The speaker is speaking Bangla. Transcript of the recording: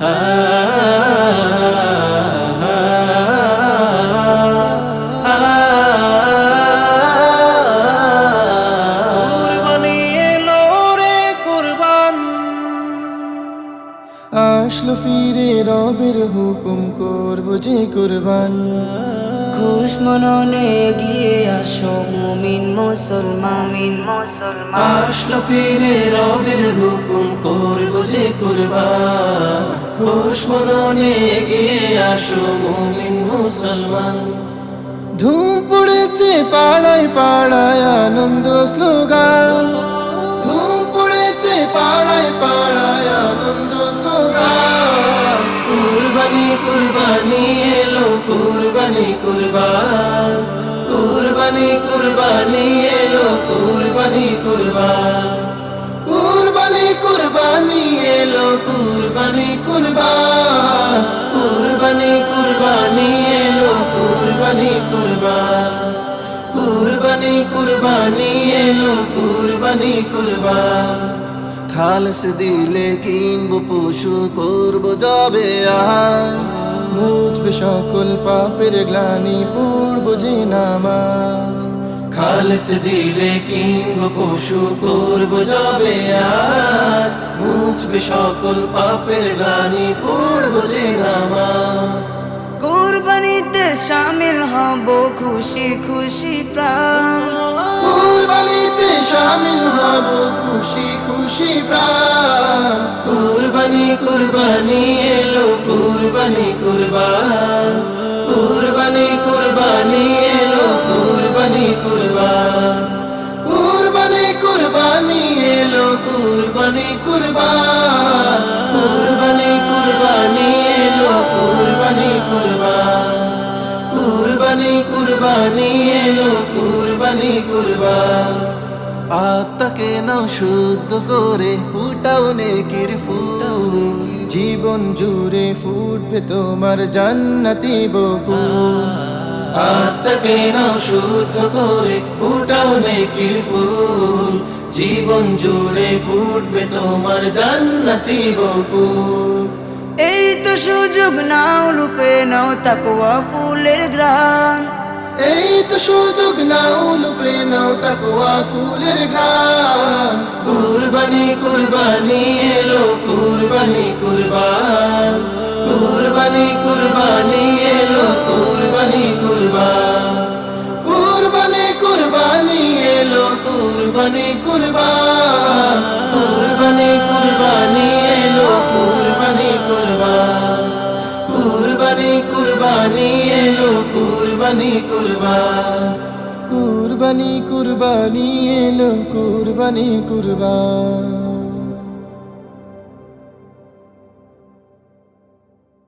কুরবানি আসলো ফিরে রবের হুকুম করব যে কুরবান। খুশ মননে গিয়ে আসো মুমিন মুসলমান। মুসলমান। আসলো ফিরে রবের হুকুম করব যে কুরবান। খুশ মননে এগিয়ে আসো মুমিন মুসলমান। ধুম পড়েছে পাড়ায় পাড়ায় আনন্দ স্লোগান কুরবানি এলো, কুরবানি, কুরবান। কুরবানি কুরবানি এলো, কুরবানি, কুরবান। কুরবানি কুরবানি এলো, কুরবানি, কুরবান। কুরবানি কুরবানি এলো, কুরবানি, কুরবান। কুরবানি কুরবানি এলো, কুরবানি, কুরবান। খালস দিলে কিনবো পশু করব যাবে আজ। মুছবে সকল পাপের গ্লানি পড়ব যে নামাজ। খালস দিলে কিনবো পশু করব যাবে আজ। মুছবে সকল পাপের গ্লানি পড়ব যে নামাজ। কুরবানিতে শামিল হব খুশি খুশি প্রাণ। শামিল হব খুশি খুশি প্রাণ। কুরবানি কুরবানি এলো, কুরবানি, কুরবান। কুরবানি কুরবানি এলো, কুরবানি, কুরবান। কুরবানি কুরবানি এলো, কুরবানি, কুরবান। কুরবানি কুরবানি এলো, কুরবানি, কুরবান। কুরবানি কুরবানি এলো, কুরবানি, কুরবান। আত্মাকে নাও শুদ্ধ করে, ফুটাও নেকির ফুল। জীবন জুড়ে ফুটবে তোমার জান্নাতি বকুল। আত্মাকে নাও শুদ্ধ করে, ফুটাও নেকির ফুল। জীবন জুড়ে ফুটবে তোমার জান্নাতি বকুল। এই তো সুযোগ নাও লুপে নাও তাকুয়া ফুলের গ্রান এই তো সুযোগ নাও, লুফে নাও তাকুয়া ফুলের গ্রাম কুরবানি কুরবানি এলো, কুরবানি, কুরবান। কুরবানি কুরবানি এলো, কুরবানি, কুরবান। কুরবানি কুরবানি এলো, কুরবানি, কুরবান। কুরবানি কুরবানি এলো, কুরবানি, কুরবান। কুরবানি কুরবানি এলো কুরবানি কুরবান। কুরবানি কুরবানি এলো কুরবানি কুরবান।